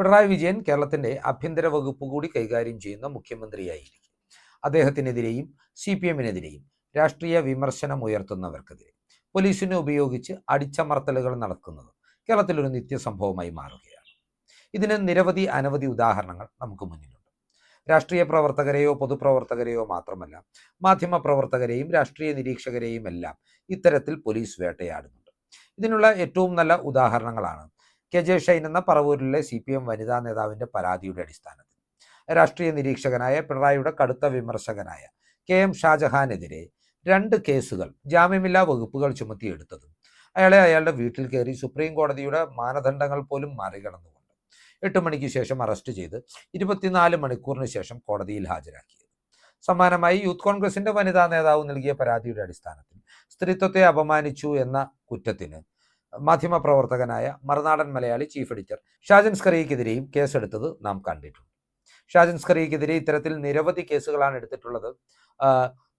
പിണറായി വിജയൻ കേരളത്തിന്റെ ആഭ്യന്തര വകുപ്പ് കൂടി കൈകാര്യം ചെയ്യുന്ന മുഖ്യമന്ത്രിയായിരിക്കും. അദ്ദേഹത്തിനെതിരെയും സി പി എമ്മിനെതിരെയും രാഷ്ട്രീയ വിമർശനം ഉയർത്തുന്നവർക്കെതിരെ പോലീസിനെ ഉപയോഗിച്ച് അടിച്ചമർത്തലുകൾ നടക്കുന്നത് കേരളത്തിൽ ഒരു നിത്യസംഭവമായി മാറുകയാണ്. ഇതിന് നിരവധി അനവധി ഉദാഹരണങ്ങൾ നമുക്ക് മുന്നിലുണ്ട്. രാഷ്ട്രീയ പ്രവർത്തകരെയോ പൊതുപ്രവർത്തകരെയോ മാത്രമല്ല മാധ്യമ പ്രവർത്തകരെയും രാഷ്ട്രീയ നിരീക്ഷകരെയും എല്ലാം ഇത്തരത്തിൽ പോലീസ് വേട്ടയാടുന്നുണ്ട്. ഇതിനുള്ള ഏറ്റവും നല്ല ഉദാഹരണങ്ങളാണ് കെ ജെ ഷൈൻ എന്ന പറവൂരിലെ സി പി എം വനിതാ നേതാവിന്റെ പരാതിയുടെ അടിസ്ഥാനത്തിൽ. രാഷ്ട്രീയ നിരീക്ഷകനായ പിണറായിയുടെ കടുത്ത വിമർശകനായ കെ എം ഷാജഹാനെതിരെ രണ്ട് കേസുകൾ ജാമ്യമില്ലാ വകുപ്പുകൾ ചുമത്തിയെടുത്തതും. അയാളെ അയാളുടെ വീട്ടിൽ കയറി സുപ്രീം കോടതിയുടെ മാനദണ്ഡങ്ങൾ പോലും മറികടന്നുകൊണ്ട് എട്ട് മണിക്ക് ശേഷം അറസ്റ്റ് ചെയ്ത് ഇരുപത്തിനാല് മണിക്കൂറിന് ശേഷം കോടതിയിൽ ഹാജരാക്കിയത്. സമാനമായി യൂത്ത് കോൺഗ്രസിന്റെ വനിതാ നേതാവ് നൽകിയ പരാതിയുടെ അടിസ്ഥാനത്തിൽ സ്ത്രീത്വത്തെ അപമാനിച്ചു എന്ന കുറ്റത്തിന് മാധ്യമപ്രവർത്തകനായ മറുനാടൻ മലയാളി ചീഫ് എഡിറ്റർ ഷാജൻ സ്കറിയക്കെതിരെയും കേസെടുത്തത് നാം കണ്ടിട്ടുണ്ട്. ഷാജൻ സ്കറിയക്കെതിരെ ഇത്തരത്തിൽ നിരവധി കേസുകളാണ് എടുത്തിട്ടുള്ളത്.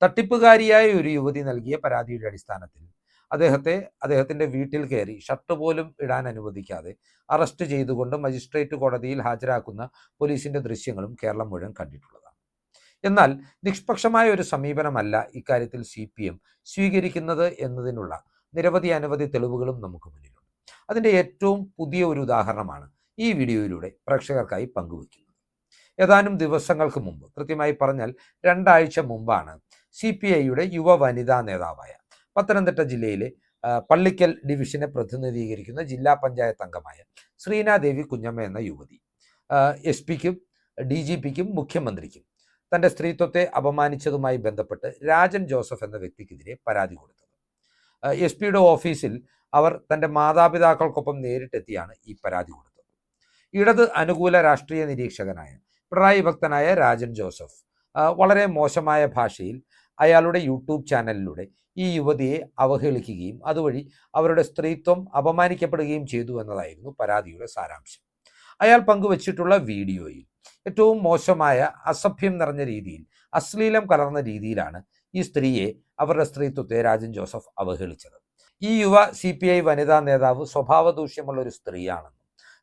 തട്ടിപ്പുകാരിയായ ഒരു യുവതി നൽകിയ പരാതിയുടെ അടിസ്ഥാനത്തിൽ അദ്ദേഹത്തെ അദ്ദേഹത്തിന്റെ വീട്ടിൽ കയറി ഷർട്ട് പോലും ഇടാൻ അനുവദിക്കാതെ അറസ്റ്റ് ചെയ്തുകൊണ്ട് മജിസ്ട്രേറ്റ് കോടതിയിൽ ഹാജരാക്കുന്ന പോലീസിന്റെ ദൃശ്യങ്ങളും കേരളം മുഴുവൻ കണ്ടിട്ടുള്ളതാണ്. എന്നാൽ നിഷ്പക്ഷമായ ഒരു സമീപനമല്ല ഇക്കാര്യത്തിൽ സി സ്വീകരിക്കുന്നത് എന്നതിനുള്ള നിരവധി അനവധി തെളിവുകളും നമുക്ക് മുന്നിലുണ്ട്. അതിന്റെ ഏറ്റവും പുതിയ ഒരു ഉദാഹരണമാണ് ഈ വീഡിയോയിലൂടെ പ്രേക്ഷകർക്കായി പങ്കുവയ്ക്കുന്നത്. ഏതാനും ദിവസങ്ങൾക്ക് മുമ്പ് കൃത്യമായി പറഞ്ഞാൽ രണ്ടാഴ്ച മുമ്പാണ് സി പി ഐയുടെ യുവ വനിതാ നേതാവായ പത്തനംതിട്ട ജില്ലയിലെ പള്ളിക്കൽ ഡിവിഷനെ പ്രതിനിധീകരിക്കുന്ന ജില്ലാ പഞ്ചായത്ത് അംഗമായ ശ്രീനാദേവി കുഞ്ഞമ്മ എന്ന യുവതി എസ് പിക്കും ഡി ജി പിക്കും മുഖ്യമന്ത്രിക്കും തന്റെ സ്ത്രീത്വത്തെ അപമാനിച്ചതുമായി ബന്ധപ്പെട്ട് രാജൻ ജോസഫ് എന്ന വ്യക്തിക്കെതിരെ പരാതി കൊടുത്തത്. എസ് പിയുടെ ഓഫീസിൽ അവർ തന്റെ മാതാപിതാക്കൾക്കൊപ്പം നേരിട്ടെത്തിയാണ് ഈ പരാതി കൊടുത്തത്. ഇടത് അനുകൂല രാഷ്ട്രീയ നിരീക്ഷകനായ പിണറായി ഭക്തനായ രാജൻ ജോസഫ് വളരെ മോശമായ ഭാഷയിൽ അയാളുടെ യൂട്യൂബ് ചാനലിലൂടെ ഈ യുവതിയെ അവഹേളിക്കുകയും അതുവഴി അവരുടെ സ്ത്രീത്വം അപമാനിക്കപ്പെടുകയും ചെയ്തു എന്നതായിരുന്നു പരാതിയുടെ സാരാംശം. അയാൾ പങ്കുവച്ചിട്ടുള്ള വീഡിയോയിൽ ഏറ്റവും മോശമായ അസഭ്യം നിറഞ്ഞ രീതിയിൽ അശ്ലീലം കലർന്ന രീതിയിലാണ് ഈ സ്ത്രീയെ അവരുടെ സ്ത്രീത്വത്തെ രാജൻ ജോസഫ് അവഹേളിച്ചത്. ഈ യുവ സി പി ഐ വനിതാ നേതാവ് സ്വഭാവദൂഷ്യമുള്ള ഒരു സ്ത്രീയാണെന്നും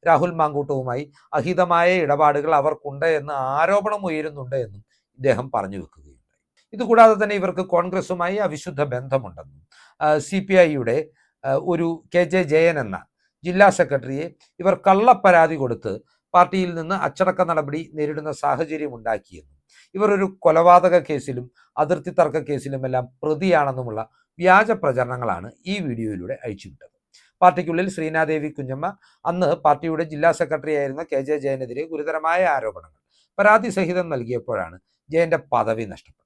രാഹുൽ മാങ്കൂട്ടവുമായി അഹിതമായ ഇടപാടുകൾ അവർക്കുണ്ട് എന്ന് ആരോപണം ഉയരുന്നുണ്ട് എന്നും ഇദ്ദേഹം പറഞ്ഞു വെക്കുകയുണ്ടായി. ഇതുകൂടാതെ തന്നെ ഇവർക്ക് കോൺഗ്രസുമായി അവിശുദ്ധ ബന്ധമുണ്ടെന്നും സി പി ഐയുടെ ഒരു കെ ജെ ജയൻ എന്ന ജില്ലാ സെക്രട്ടറിയെ ഇവർ കള്ളപ്പരാതി കൊടുത്ത് പാർട്ടിയിൽ നിന്ന് അച്ചടക്ക നടപടി നേരിടുന്ന സാഹചര്യം ഉണ്ടാക്കിയെന്നും ഇവർ ഒരു കൊലപാതക കേസിലും അതിർത്തി തർക്ക കേസിലുമെല്ലാം പ്രതിയാണെന്നുമുള്ള വ്യാജ പ്രചരണങ്ങളാണ് ഈ വീഡിയോയിലൂടെ അയച്ചുവിട്ടത്. പാർട്ടിക്കുള്ളിൽ ശ്രീനാദേവി കുഞ്ഞമ്മ അന്ന് പാർട്ടിയുടെ ജില്ലാ സെക്രട്ടറി ആയിരുന്ന കെ ജെ ജയനെതിരെ ഗുരുതരമായ ആരോപണങ്ങൾ പരാതി സഹിതം നൽകിയപ്പോഴാണ് ജയന്റെ പദവി നഷ്ടപ്പെട്ടത്.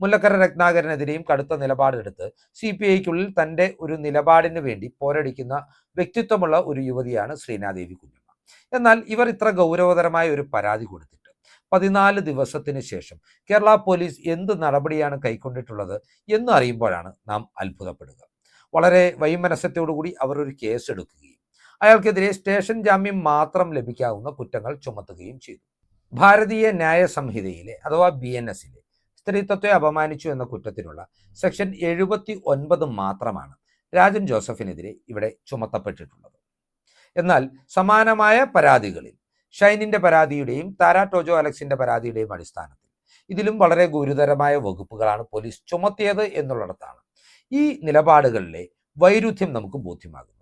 മുല്ലക്കര രത്നാകരനെതിരെയും കടുത്ത നിലപാടെടുത്ത് സി പി ഐക്കുള്ളിൽ തന്റെ ഒരു നിലപാടിന് വേണ്ടി പോരടിക്കുന്ന വ്യക്തിത്വമുള്ള ഒരു യുവതിയാണ് ശ്രീനാദേവി കുഞ്ഞമ്മ. എന്നാൽ ഇവർ ഇത്ര ഗൗരവതരമായ ഒരു പരാതി കൊടുത്തിട്ട് പതിനാല് ദിവസത്തിന് ശേഷം കേരള പോലീസ് എന്ത് നടപടിയാണ് കൈക്കൊണ്ടിട്ടുള്ളത് എന്ന് അറിയുമ്പോഴാണ് നാം അത്ഭുതപ്പെടുക. വളരെ വൈമനസ്യത്തോടുകൂടി അവർ ഒരു കേസ് എടുക്കുകയും അയാൾക്കെതിരെ സ്റ്റേഷൻ ജാമ്യം മാത്രം ലഭിക്കാവുന്ന കുറ്റങ്ങൾ ചുമത്തുകയും ചെയ്തു. ഭാരതീയ ന്യായ സംഹിതയിലെ അഥവാ ബി എൻ എസിലെ സ്ത്രീത്വത്തെ അപമാനിച്ചു എന്ന കുറ്റത്തിനുള്ള സെക്ഷൻ എഴുപത്തി ഒൻപത് മാത്രമാണ് രാജൻ ജോസഫിനെതിരെ ഇവിടെ ചുമത്തപ്പെട്ടിട്ടുള്ളത്. എന്നാൽ സമാനമായ പരാതികളിൽ ഷൈനിന്റെ പരാതിയുടെയും താര ടോജോ അലക്സിന്റെ പരാതിയുടെയും അടിസ്ഥാനത്തിൽ. ഇതിലും വളരെ ഗുരുതരമായ വകുപ്പുകളാണ് പോലീസ് ചുമത്തിയത് എന്നുള്ളിടത്താണ് ഈ നിലപാടുകളിലെ വൈരുദ്ധ്യം നമുക്ക് ബോധ്യമാകുന്നത്.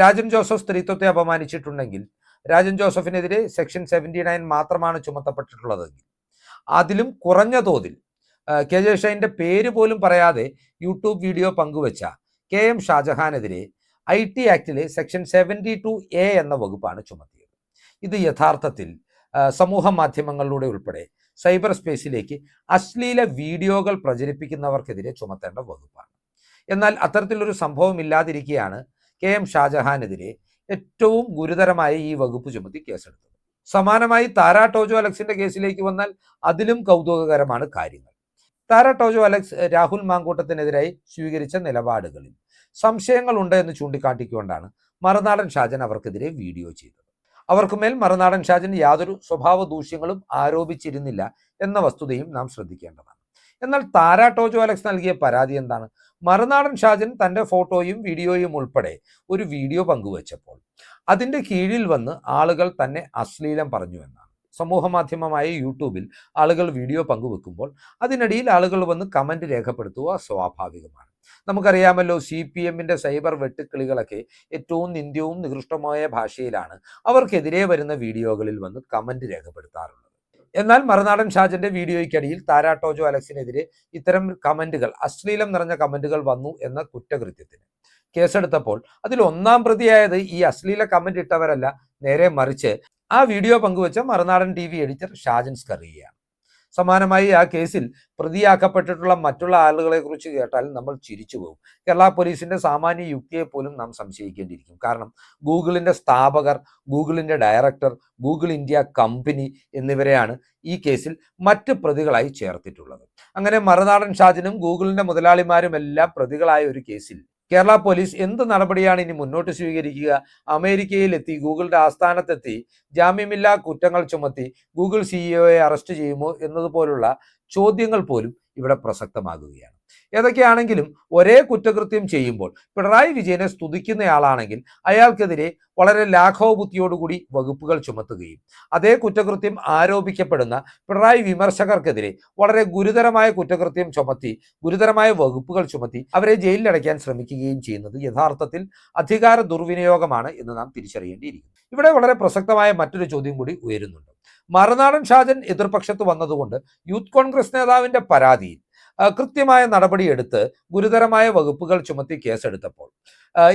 രാജൻ ജോസഫ് സ്ത്രീത്വത്തെ അപമാനിച്ചിട്ടുണ്ടെങ്കിൽ രാജൻ ജോസഫിനെതിരെ സെക്ഷൻ സെവന്റി നയൻ മാത്രമാണ് ചുമത്തപ്പെട്ടിട്ടുള്ളതെങ്കിൽ അതിലും കുറഞ്ഞ തോതിൽ കെ ജെ ഷൈന്റെ പേര് പോലും പറയാതെ യൂട്യൂബ് വീഡിയോ പങ്കുവച്ച കെ എം ഷാജഹാനെതിരെ ഐ ടി ആക്ടിലെ സെക്ഷൻ സെവന്റി ടു എ എന്ന വകുപ്പാണ് ചുമത്തിയത്. ഇത് യഥാർത്ഥത്തിൽ സമൂഹ മാധ്യമങ്ങളിലൂടെ ഉൾപ്പെടെ സൈബർ സ്പേസിലേക്ക് അശ്ലീല വീഡിയോകൾ പ്രചരിപ്പിക്കുന്നവർക്കെതിരെ ചുമത്തേണ്ട വകുപ്പാണ്. എന്നാൽ അത്തരത്തിലൊരു സംഭവം ഇല്ലാതിരിക്കെയാണ് കെ എം ഷാജഹാനെതിരെ ഏറ്റവും ഗുരുതരമായ ഈ വകുപ്പ് ചുമത്തി കേസെടുത്തത്. സമാനമായി താര ടോജോ അലക്സിന്റെ കേസിലേക്ക് വന്നാൽ അതിലും കൗതുകകരമാണ് കാര്യങ്ങൾ. താര ടോജോ അലക്സ് രാഹുൽ മാങ്കൂട്ടത്തിനെതിരായി സ്വീകരിച്ച നിലപാടുകളിൽ സംശയങ്ങളുണ്ട് എന്ന് ചൂണ്ടിക്കാട്ടിക്കൊണ്ടാണ് മറുനാടൻ ഷാജൻ അവർക്കെതിരെ വീഡിയോ ചെയ്തത്. അവർക്കുമേൽ മറുനാടൻ ഷാജൻ യാതൊരു സ്വഭാവ ദൂഷ്യങ്ങളും ആരോപിച്ചിരുന്നില്ല എന്ന വസ്തുതയും നാം ശ്രദ്ധിക്കേണ്ടതാണ്. എന്നാൽ താര ടോജോ അലക്സ് നൽകിയ പരാതി എന്താണ്? മറുനാടൻ ഷാജൻ തന്റെ ഫോട്ടോയും വീഡിയോയും ഉൾപ്പെടെ ഒരു വീഡിയോ പങ്കുവച്ചപ്പോൾ അതിന്റെ കീഴിൽ വന്ന് ആളുകൾ തന്നെ അശ്ലീലം പറഞ്ഞു എന്നാണ്. സമൂഹ മാധ്യമമായ യൂട്യൂബിൽ ആളുകൾ വീഡിയോ പങ്കുവെക്കുമ്പോൾ അതിനിടയിൽ ആളുകൾ വന്ന് കമന്റ് രേഖപ്പെടുത്തുക സ്വാഭാവികമാണ്. നമുക്കറിയാമല്ലോ സി പി എമ്മിന്റെ സൈബർ വെട്ടുക്കിളികളൊക്കെ ഏറ്റവും നിന്ദ്യവും നികൃഷ്ടമായ ഭാഷയിലാണ്. അവർക്കെതിരെ വരുന്ന വീഡിയോകളിൽ വന്ന് കമന്റ് രേഖപ്പെടുത്താറുള്ളത്. എന്നാൽ മറുനാടൻ ഷാജന്റെ വീഡിയോയ്ക്കടിയിൽ ടോജോ അലക്സിനെതിരെ ഇത്തരം കമന്റുകൾ അശ്ലീലം നിറഞ്ഞ കമന്റുകൾ വന്നു എന്ന കുറ്റകൃത്യത്തിന്. കേസെടുത്തപ്പോൾ അതിൽ ഒന്നാം പ്രതിയായത് ഈ അശ്ലീല കമന്റ് ഇട്ടവരല്ല നേരെ മറിച്ച് ആ വീഡിയോ പങ്കുവച്ച മറുനാടൻ ടി വി എഡിറ്റർ ഷാജൻസ് സ്കറിയയാണ് സമാനമായി ആ കേസിൽ പ്രതിയാക്കപ്പെട്ടിട്ടുള്ള മറ്റുള്ള ആളുകളെ കുറിച്ച് കേട്ടാൽ നമ്മൾ ചിരിച്ചു പോകും. കേരള പോലീസിന്റെ സാമാന്യ യുക്തിയെ പോലും നാം സംശയിക്കേണ്ടിയിരിക്കും. കാരണം ഗൂഗിളിന്റെ സ്ഥാപകർ ഗൂഗിളിന്റെ ഡയറക്ടർ ഗൂഗിൾ ഇന്ത്യ കമ്പനി എന്നിവരെയാണ് ഈ കേസിൽ മറ്റ് പ്രതികളായി ചേർത്തിട്ടുള്ളത്. അങ്ങനെ മറുനാടൻ ഷാജിനും ഗൂഗിളിന്റെ മുതലാളിമാരും എല്ലാം പ്രതികളായ ഒരു കേസിൽ കേരള പോലീസ് എന്ത് നടപടിയാണ് ഇനി മുന്നോട്ട് സ്വീകരിക്കുക? അമേരിക്കയിലെത്തി ഗൂഗിളിന്റെ ആസ്ഥാനത്തെത്തി ജാമ്യമില്ലാ കുറ്റങ്ങൾ ചുമത്തി ഗൂഗിൾ സിഇഒയെ അറസ്റ്റ് ചെയ്യുമോ എന്നതുപോലുള്ള ചോദ്യങ്ങൾ പോലും ഇവിടെ പ്രസക്തമാകുകയാണ്. ഏതൊക്കെയാണെങ്കിലും ഒരേ കുറ്റകൃത്യം ചെയ്യുമ്പോൾ പിണറായി വിജയനെ സ്തുതിക്കുന്നയാളാണെങ്കിൽ അയാൾക്കെതിരെ വളരെ ലാഘവ ബുദ്ധിയോടുകൂടി വകുപ്പുകൾ ചുമത്തുകയും അതേ കുറ്റകൃത്യം ആരോപിക്കപ്പെടുന്ന പിണറായി വിമർശകർക്കെതിരെ വളരെ ഗുരുതരമായ കുറ്റകൃത്യം ചുമത്തി ഗുരുതരമായ വകുപ്പുകൾ ചുമത്തി അവരെ ജയിലിലടയ്ക്കാൻ ശ്രമിക്കുകയും ചെയ്യുന്നത് യഥാർത്ഥത്തിൽ അധികാര ദുർവിനിയോഗമാണ് എന്ന് നാം തിരിച്ചറിയേണ്ടിയിരിക്കുന്നു. ഇവിടെ വളരെ പ്രസക്തമായ മറ്റൊരു ചോദ്യം കൂടി ഉയരുന്നുണ്ട്. മറുനാടൻ ഷാജൻ എതിർപക്ഷത്ത് വന്നതുകൊണ്ട് യൂത്ത് കോൺഗ്രസ് നേതാവിന്റെ പരാതിയിൽ കൃത്യമായ നടപടിയെടുത്ത് ഗുരുതരമായ വകുപ്പുകൾ ചുമത്തി കേസെടുത്തപ്പോൾ.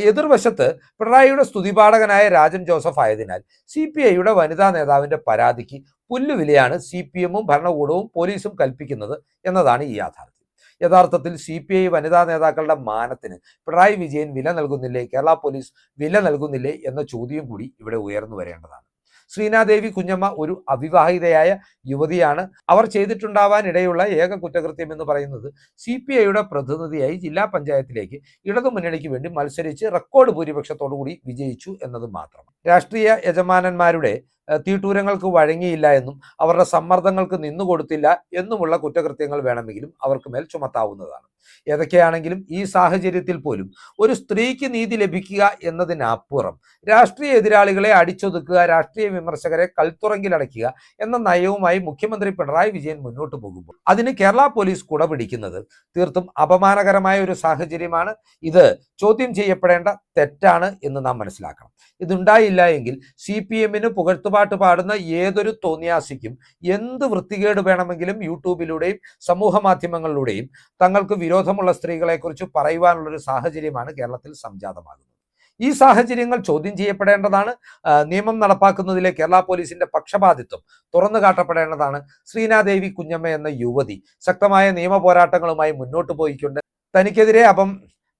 എതിർവശത്ത് പിണറായിയുടെ സ്തുതിപാഠകനായ രാജൻ ജോസഫ് ആയതിനാൽ സി പി ഐയുടെ വനിതാ നേതാവിന്റെ പരാതിക്ക് പുല്ലുവിലയാണ് സി പി എമ്മും ഭരണകൂടവും പോലീസും കൽപ്പിക്കുന്നത് എന്നതാണ് ഈ യാഥാർത്ഥ്യം. യഥാർത്ഥത്തിൽ സി പി ഐ വനിതാ നേതാക്കളുടെ മാനത്തിന് പിണറായി വിജയൻ വില നൽകുന്നില്ലേ? കേരള പോലീസ് വില നൽകുന്നില്ലേ? എന്ന ചോദ്യം കൂടി ഇവിടെ ഉയർന്നു വരേണ്ടതാണ്. ശ്രീനാദേവി കുഞ്ഞമ്മ ഒരു അവിവാഹിതയായ യുവതിയാണ്. അവർ ചെയ്തിട്ടുണ്ടാവാൻ ഇടയുള്ള ഏക കുറ്റകൃത്യം എന്ന് പറയുന്നത് സി പി ഐയുടെ പ്രതിനിധിയായി ജില്ലാ പഞ്ചായത്തിലേക്ക് ഇടതുമുന്നണിക്ക് വേണ്ടി മത്സരിച്ച് റെക്കോർഡ് ഭൂരിപക്ഷത്തോടു കൂടി വിജയിച്ചു എന്നത് മാത്രം. രാഷ്ട്രീയ യജമാനന്മാരുടെ തീട്ടൂരങ്ങൾക്ക് വഴങ്ങിയില്ല എന്നും അവരുടെ സമ്മർദ്ദങ്ങൾക്ക് നിന്നുകൊടുത്തില്ല എന്നുമുള്ള കുറ്റകൃത്യങ്ങൾ വേണമെങ്കിലും അവർക്ക് മേൽ ചുമത്താവുന്നതാണ്. ഏതൊക്കെയാണെങ്കിലും ഈ സാഹചര്യത്തിൽ പോലും ഒരു സ്ത്രീക്ക് നീതി ലഭിക്കുക എന്നതിനപ്പുറം രാഷ്ട്രീയ എതിരാളികളെ അടിച്ചൊതുക്കുക രാഷ്ട്രീയ വിമർശകരെ കൽത്തുറങ്കിലടയ്ക്കുക എന്ന നയവുമായി മുഖ്യമന്ത്രി പിണറായി വിജയൻ മുന്നോട്ട് പോകുമ്പോൾ അതിന് കേരള പോലീസ് കുടപിടിക്കുന്നത് തീർത്തും അപമാനകരമായ ഒരു സാഹചര്യമാണ്. ഇത് ചോദ്യം ചെയ്യപ്പെടേണ്ട തെറ്റാണ് എന്ന് നാം മനസ്സിലാക്കണം. ഇതുണ്ടായില്ല എങ്കിൽ സി പി എമ്മിന് പുകഴ്ത്തുപാട്ട് പാടുന്ന ഏതൊരു തോന്നിയാസിക്കും എന്ത് വൃത്തികേട് വേണമെങ്കിലും യൂട്യൂബിലൂടെയും സമൂഹ മാധ്യമങ്ങളിലൂടെയും തങ്ങൾക്ക് വിരോധമുള്ള സ്ത്രീകളെക്കുറിച്ച് പറയുവാനുള്ളൊരു സാഹചര്യമാണ് കേരളത്തിൽ സംജാതമാകുന്നത്. ഈ സാഹചര്യങ്ങൾ ചോദ്യം ചെയ്യപ്പെടേണ്ടതാണ്. നിയമം നടപ്പാക്കുന്നതിലെ കേരള പോലീസിന്റെ പക്ഷപാതിത്വം തുറന്നു കാട്ടപ്പെടേണ്ടതാണ്. ശ്രീനാദേവി കുഞ്ഞമ്മ എന്ന യുവതി ശക്തമായ നിയമ പോരാട്ടങ്ങളുമായി മുന്നോട്ട് പോയിക്കൊണ്ട് തനിക്കെതിരെ അപ്പം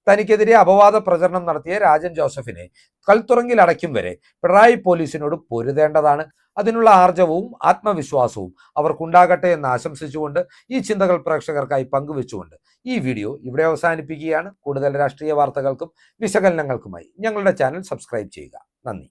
തനിക്കെതിരെ അപവാദ പ്രചരണം നടത്തിയ രാജൻ ജോസഫിനെ കൽത്തുറങ്കിൽ അടയ്ക്കും വരെ പിണറായി പോലീസിനോട് പൊരുതേണ്ടതാണ്. അതിനുള്ള ആർജവവും ആത്മവിശ്വാസവും അവർക്കുണ്ടാകട്ടെ എന്ന് ആശംസിച്ചുകൊണ്ട് ഈ ചിന്തകൾ പ്രേക്ഷകർക്കായി പങ്കുവെച്ചുകൊണ്ട് ഈ വീഡിയോ ഇവിടെ അവസാനിപ്പിക്കുകയാണ്. കൂടുതൽ രാഷ്ട്രീയ വാർത്തകൾക്കും വിശകലനങ്ങൾക്കുമായി ഞങ്ങളുടെ ചാനൽ സബ്സ്ക്രൈബ് ചെയ്യുക. നന്ദി.